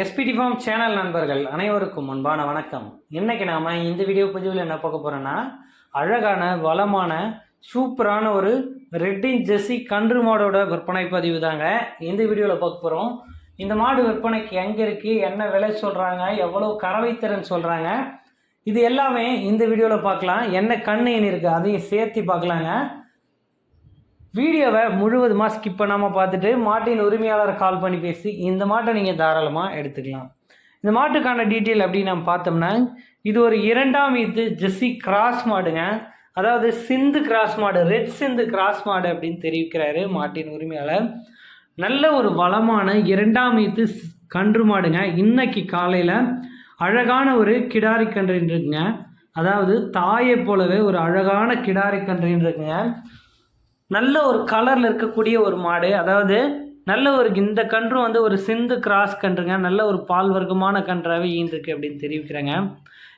SPD form channel நண்பர்கள் அனைவருக்கும் அன்பான வணக்கம். இன்றைக்கி நாம் இந்த வீடியோ பதிவில் என்ன பார்க்க போகிறோன்னா அழகான வளமான சூப்பரான ஒரு ரெட்டின் ஜெர்சி கன்று மாடோட விற்பனை பதிவு தாங்க. இந்த வீடியோவில் பார்க்க போகிறோம் இந்த மாடு விற்பனைக்கு எங்கே இருக்குது என்ன விலை சொல்கிறாங்க எவ்வளோ கறவைத்திறன் சொல்கிறாங்க இது எல்லாமே இந்த வீடியோவில் பார்க்கலாம். என்ன கண்ணு எண்ணி இருக்குது அதையும் சேர்த்து பார்க்கலாங்க. வீடியோவை முழுவதுமாக ஸ்கிப் பண்ணாமல் பார்த்துட்டு மாட்டின் உரிமையாளரை கால் பண்ணி பேசி இந்த மாட்டை நீங்கள் தாராளமாக எடுத்துக்கலாம். இந்த மாட்டுக்கான டீட்டெயில் அப்படின்னு நம்ம பார்த்தோம்னா இது ஒரு இரண்டாம் இது ஜெஸ்ஸி கிராஸ் மாடுங்க. அதாவது சிந்து கிராஸ் மாடு ரெட் சிந்து கிராஸ் மாடு அப்படின்னு தெரிவிக்கிறாரு மாட்டின் உரிமையாளர். நல்ல ஒரு வளமான இரண்டாம் ஈத்து கன்று மாடுங்க. இன்னைக்கு காலையில் அழகான ஒரு கிடாரி கன்றுன்னு இருக்குங்க. அதாவது தாயை போலவே ஒரு அழகான கிடாரி கன்றுன்னு இருக்குங்க. நல்ல ஒரு கலரில் இருக்கக்கூடிய ஒரு மாடு. அதாவது நல்ல ஒரு இந்த கன்று வந்து ஒரு சிந்து கிராஸ் கன்றுங்க. நல்ல ஒரு பால் வர்க்கமான கன்றாகவே ஈன்றிருக்கு அப்படின்னு தெரிவிக்கிறாங்க.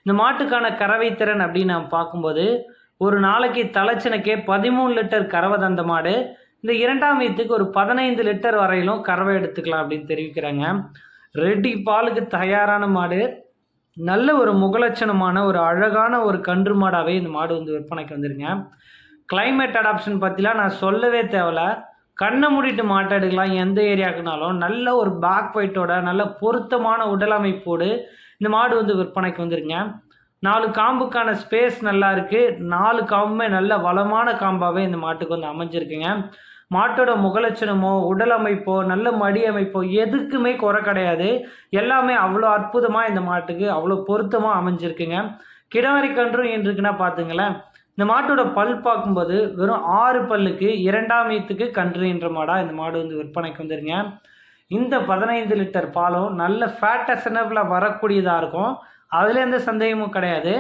இந்த மாட்டுக்கான கறவை திறன் அப்படின்னு நாம் பார்க்கும்போது ஒரு நாளைக்கு தலைச்சனுக்கே பதிமூணு லிட்டர் கறவை தந்த மாடு. இந்த இரண்டாம் வீத்துக்கு ஒரு பதினைந்து லிட்டர் வரையிலும் கறவை எடுத்துக்கலாம் அப்படின்னு தெரிவிக்கிறாங்க. ரெட்டி பாலுக்கு தயாரான மாடு. நல்ல ஒரு முகலட்சணமான ஒரு அழகான ஒரு கன்று மாடாகவே இந்த மாடு வந்து விற்பனைக்கு வந்துருங்க கிளைமேட் அடாப்ஷன் பற்றிலாம் நான் சொல்லவே தேவையில்ல கண்ணை மூடிட்டு மாட்டை எடுக்கலாம் எந்த ஏரியாக்குனாலும். நல்ல ஒரு பேக் ஒயிட்டோட நல்ல பொருத்தமான உடல் அமைப்போடு இந்த மாடு வந்து விற்பனைக்கு வந்துருங்க நாலு காம்புக்கான ஸ்பேஸ் நல்லா இருக்குது நாலு காம்புமே நல்ல வளமான காம்பாகவே இந்த மாட்டுக்கு வந்து அமைஞ்சிருக்குங்க. மாட்டோட முகலட்சணமோ உடல் அமைப்போ நல்ல மடி அமைப்போ எதுக்குமே குறை கிடையாது. எல்லாமே அவ்வளோ அற்புதமாக இந்த மாட்டுக்கு அவ்வளோ பொருத்தமாக அமைஞ்சிருக்குங்க. கிடவரி கன்றும் இருக்குன்னா பார்த்துங்களேன் இந்த மாட்டோட பல் பார்க்கும்போது வெறும் ஆறு பல்லுக்கு இரண்டாம் ஈத்துக்கு கன்று என்ற மாடாக இந்த மாடு வந்து விற்பனைக்கு வந்துருங்க. இந்த பதினைந்து லிட்டர் பாலும் நல்ல ஃபேட்டசனபிளாக வரக்கூடியதாக இருக்கும். அதில் எந்த சந்தேகமும் கிடையாது.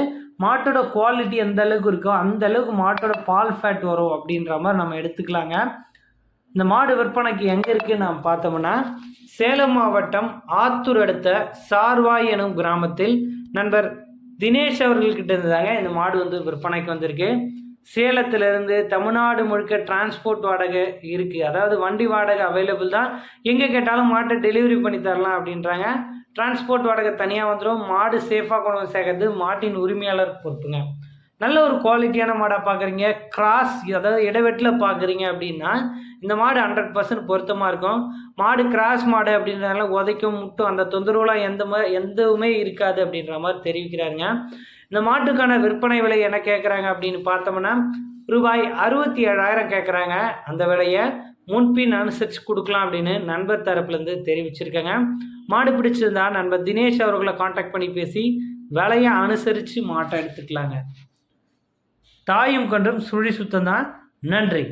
மாட்டோட குவாலிட்டி எந்த அளவுக்கு இருக்கோ அந்த அளவுக்கு மாட்டோட பால் ஃபேட் வரும் அப்படின்ற மாதிரி நம்ம எடுத்துக்கலாங்க. இந்த மாடு விற்பனைக்கு எங்கே இருக்குன்னு நாம் பார்த்தோம்னா சேலம் மாவட்டம் ஆத்தூர் அடுத்த சார்வாய் எனும் கிராமத்தில். நண்பர் தினேஷ் அவர்கள்கிட்ட இருந்து தாங்க இந்த மாடு வந்து விற்பனைக்கு வந்திருக்கு. சேலத்திலிருந்து தமிழ்நாடு முழுக்க டிரான்ஸ்போர்ட் வாடகை இருக்குது அதாவது வண்டி வாடகை அவைலபிள் தான். எங்கே கேட்டாலும் மாட்டை டெலிவரி பண்ணி தரலாம் அப்படின்றாங்க. டிரான்ஸ்போர்ட் வாடகை தனியாக வந்துடும் மாடு சேஃபாக கொண்டு வந்து சேர்க்கறது மாட்டின் உரிமையாளர் பொறுப்புங்க. நல்ல ஒரு குவாலிட்டியான மாடாக பார்க்குறீங்க கிராஸ் அதாவது இடைவெட்டில் பார்க்குறீங்க அப்படின்னா இந்த மாடு ஹண்ட்ரட் பர்சன்ட் பொருத்தமாக இருக்கும். மாடு கிராஸ் மாடு அப்படின்றதுனால உதைக்கும் முட்டும் அந்த தொந்தரவுலாம் எந்த மாதிரி எந்தவுமே இருக்காது அப்படின்ற மாதிரி தெரிவிக்கிறாருங்க. இந்த மாட்டுக்கான விற்பனை விலை என்ன கேட்குறாங்க அப்படின்னு பார்த்தோம்னா ரூபாய் அறுபத்தி ஏழாயிரம் கேட்குறாங்க அந்த விலையை முன்பின் அனுசரித்து கொடுக்கலாம் அப்படின்னு நண்பர் தரப்புலேருந்து தெரிவிச்சிருக்காங்க. மாடு பிடிச்சிருந்தா நண்பர் தினேஷ் அவர்களை காண்டாக்ட் பண்ணி பேசி விலையை அனுசரித்து மாட்டை எடுத்துக்கலாங்க. தாயும் கன்றும் சுழி சுத்தம் தான் நன்றி.